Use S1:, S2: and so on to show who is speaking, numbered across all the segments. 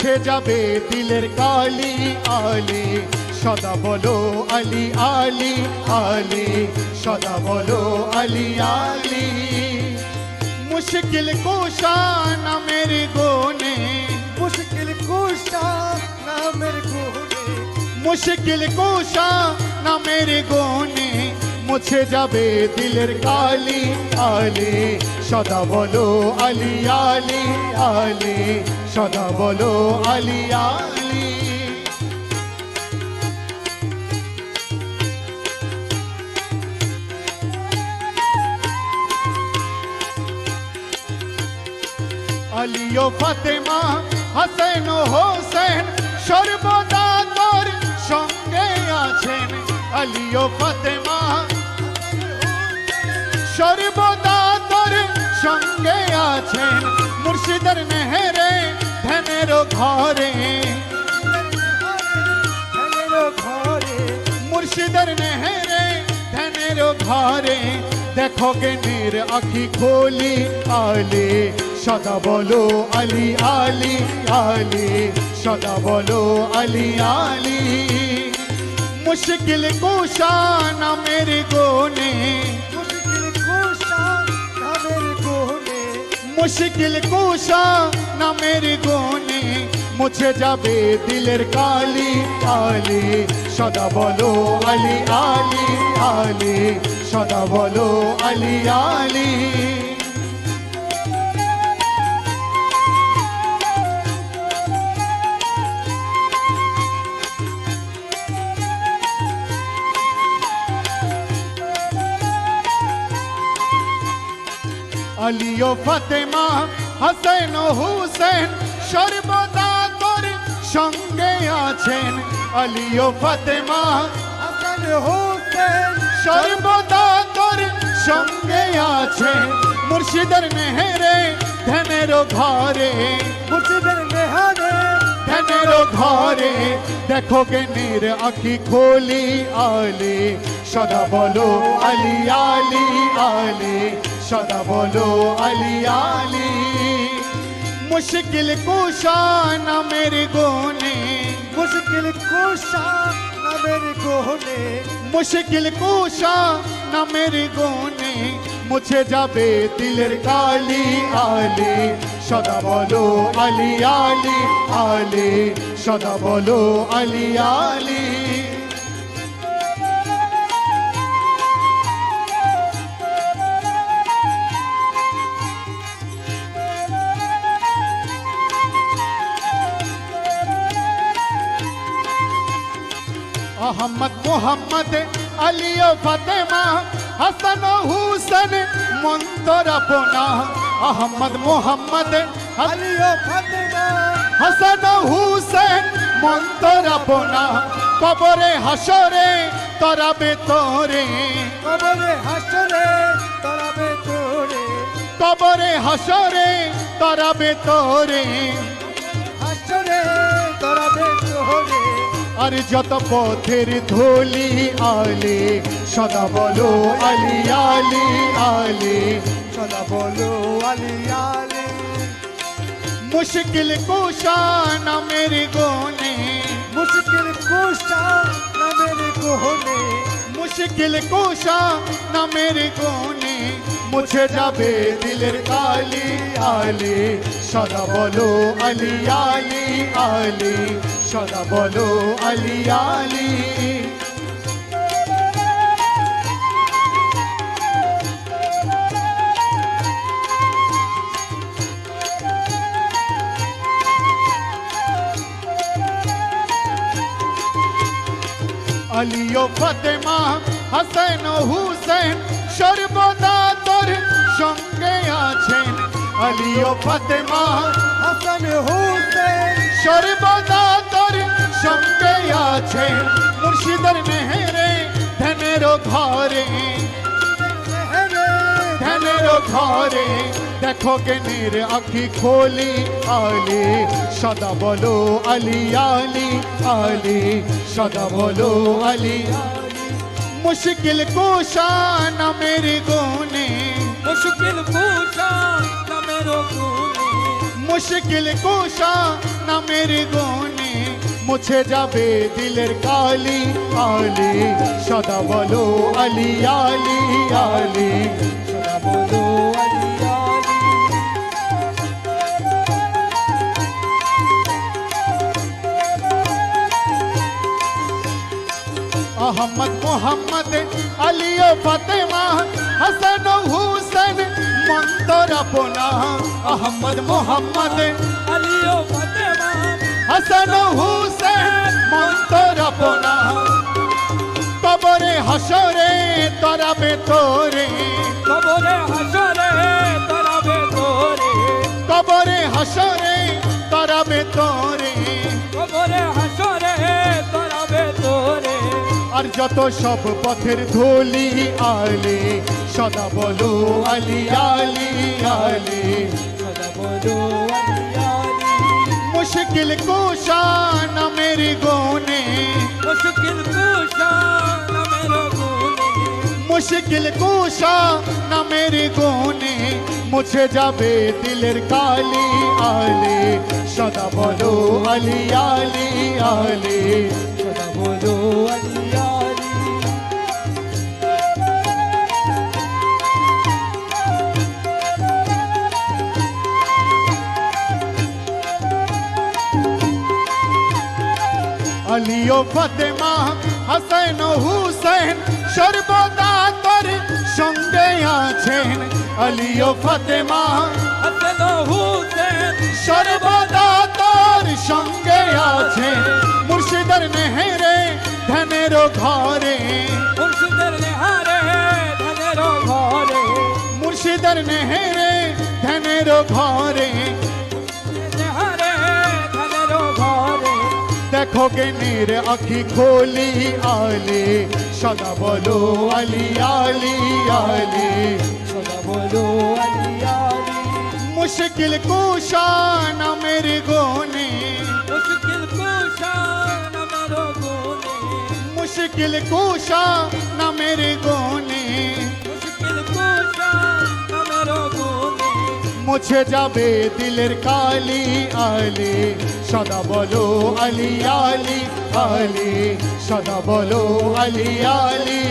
S1: মুছে যাবে দিলের কালি আলি। সদা বলো আলি আলি আলি। সদা বলো আলি আলি। মুশকিল কোশা নামের গোনে
S2: মুশকিল কুশা নামের গুণে।
S1: মুশকিল কোশা নামের গোনে মুছে যাবে দিলের কালি আলি। সদা বলো আলি আলি আলি। সদা বলো আলি আলি। আলী ও ফাতেমা, হাসেন হোসেন সর্বদা তোর সঙ্গে আছেন। আলী ও ফাতেমা, সর্বদা তোর সঙ্গে আছেন। মুর্শিদের মেহেরে ঘরে।
S2: ধ্যানের ঘরে,
S1: মুর্শিদের নেহেরে, ধ্যানের ঘরে। দেখো জ্ঞানের আখি খোলি আলে, সদা বলো আলি আলি আলি, সদা বলো আলি আলি। মুশকিল কুশা নামের গোনে
S2: মুশকিল কুশা নামের
S1: গোনে মুছে যাবে দিলের কালি আলি। সদা বলো আলি আলি আলি। সদা বলো আলি আলি। আলী ও ফাতেমা, হাসেন ও হুসেন সর্বদা তোর সঙ্গে আছেন। আলী ও ফাতেমা,
S2: হাসান হোসেন
S1: সর্বদা তোর সঙ্গে আছেন। মুর্শিদের মেহেরে, ধ্যানের ঘরে।
S2: মুর্শিদের মেহারে,
S1: ধ্যানের ঘরে। দেখো জ্ঞানের আখি খোলি আলি, সদা বলো আলি আলি আলি। সদা বলো আলি আলি মুশকিল কুশা নামের গোনে
S2: মুশকিল কুশা নামের গুণে
S1: মুশকিল কুশা নামের গোনে মুছে যাবে দিলের কালি আলি। সদা বলো আলি আলি আলি। সদা বলো আলি আলি। আহমদ মোহাম্মদ আলী ও ফাতেমা হাসান ও হুসেন মন্তর আপনা। আহমদ মোহাম্মদ
S2: আলী ও ফাতেমা
S1: হাসান ও হুসেন মন্তর আপনা। কবরে হাসরে তরাবে তোরে।
S2: কবরে হাসরে তরাবে তোরে।
S1: কবরে হাসরে তরাবে তোরে। আর যত পথের ধুলি আলে সদা বলো আলি আলি আলি
S2: সদা বলো আলী আলী।
S1: মুশকিল কুশা নামের গোনে
S2: মুশকিল কুশা নামের গুণে
S1: মুশকিল কুশা নামের গোনে মুছে যাবে দিলের কালি আলি। সদা বলো আলি আলি আলি, সদা বলো আলি আলি। আলী ও ফাতেমা, হাসেন হুসেন, সর্বদা তোর সঙ্গে আছেন। আলী ও ফাতেমা
S2: হাসান হোসেন।
S1: সর্বদা তোর সঙ্গে আছেন মুর্শিদের মেহেরে ধ্যানের ঘরে। ধ্যানের ঘরে দেখো জ্ঞানের আখি খোলি আলি সদা বলো আলি আলি আলি সদা বলো আলি আলি। মুশকিল কুশা নামের গুনে
S2: মুশকিল কুশা
S1: মুশকিল কুশা নামের গুণে মুছে যাবে দিলের কালি, আলি। সদা বলো, আলি আলি আলি।
S2: সদা বলো, আলি
S1: আহমদ মোহাম্মদ, আলী ও ফাতেমা, হাসান ও হুসেন মন্তর আপনা আহমদ মোহাম্মদ।
S2: আলিও ফাতেমা।
S1: হাসান হুসেন মন্তর আপনা কবরে হাসরে যত সব পথের ধুলি আলে সদা বলো আলি আলি আলি।
S2: সদা বলো
S1: মুশকিল কুশা নামের গুনে
S2: মুশকিল কুশা নামের গুনে
S1: মুশকিল কুশা নামের গুনে মুছে যাবে দিলের কালি আলে সদা বলো আলি আলি আলি।
S2: সদা বলো আলি আলী
S1: ও ফাতেমা হাসান হুসেন সর্বদা তোর সঙ্গে আছেন আলী ও ফাতেমা
S2: হাসান হুসেন
S1: সর্বদা তোর সঙ্গে আছেন মুর্শিদার নেহেরে ধ্যানের ঘরে
S2: মুর্শিদের নেহারে ধানের ঘরে
S1: মুর্শিদার নেহেরে ধ্যানের ঘরে দেখো জ্ঞানের আখি খোলি আলে সদা বলো আলি আলি আলি
S2: সদা বলো আলি আলি।
S1: মুশকিল কুশা নামের গুনে
S2: মুশকিল কুশা নামের গুনে।
S1: মুশকিল কুশা নামের গুনে।
S2: মুশকিল কুশা নামের গুনে।
S1: মুছে যাবে দিলের কালি আলি সদা বলো আলি আলি আলি, সদা বলো আলি আলি।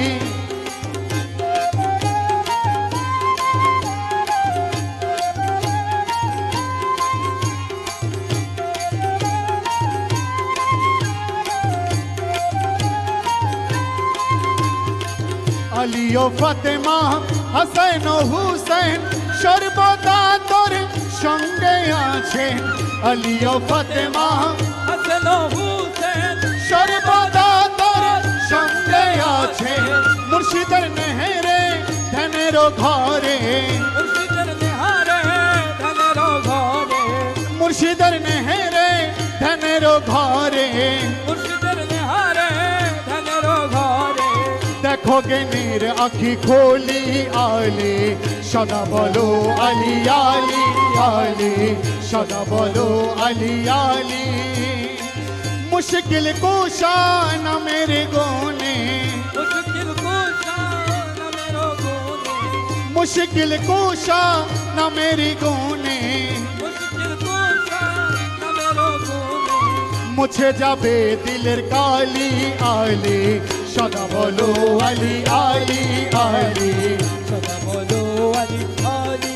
S1: আলী ও ফাতেমা, হাসান হুসেন, সর্বদা তোর সঙ্গে আছেন। আলী ও ফাতেমা।
S2: হাসান হুসেন।
S1: সর্বদা তোর সঙ্গে আছেন মুর্শিদের নেহেরে ধ্যানের ঘরে।
S2: মুর্শিদের নেহারে ধানের ঘরে।
S1: মুর্শিদের নেহেরে ধ্যানের ঘরে।
S2: মুর্শিদের
S1: দেখো জ্ঞানের আখি খোলি আলি সদা বলো আলি আলি আলি সদা বলো আলি আলি। মুশকিল কুশা নামের গুনে
S2: মুশকিল কুশা নামের গুনে
S1: মুশকিল কুশা নামের গুনে। মুছে যাবে দিলের কালি আলি সদা বলো আলি আলি আলি
S2: সদা বলো আলি আলি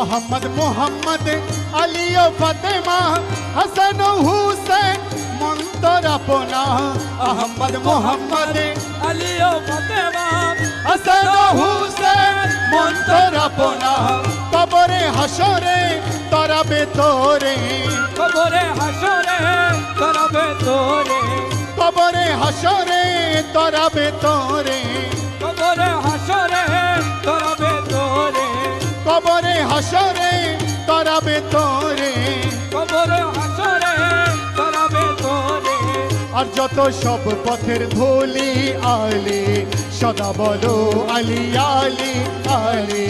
S1: আহমদ মোহাম্মদ আলী ও ফাতেমা হাসান ও হুসেন মন্তর আপনা আহমদ মোহাম্মদ
S2: আলী ও
S1: হাসরে তরাবে তোরে।
S2: কবরে হাসরে করবে তোরে।
S1: কবরে হাসরে তরাবে তোরে।
S2: কবরে হাসরে করবে তোরে।
S1: কবরে হাসরে তরাবে তোরে।
S2: কবরে
S1: আর যত সব পথের ধুলি আলি, সদা বলো আলি আলি আলি,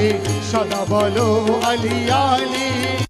S1: সদা বলো আলি আলি।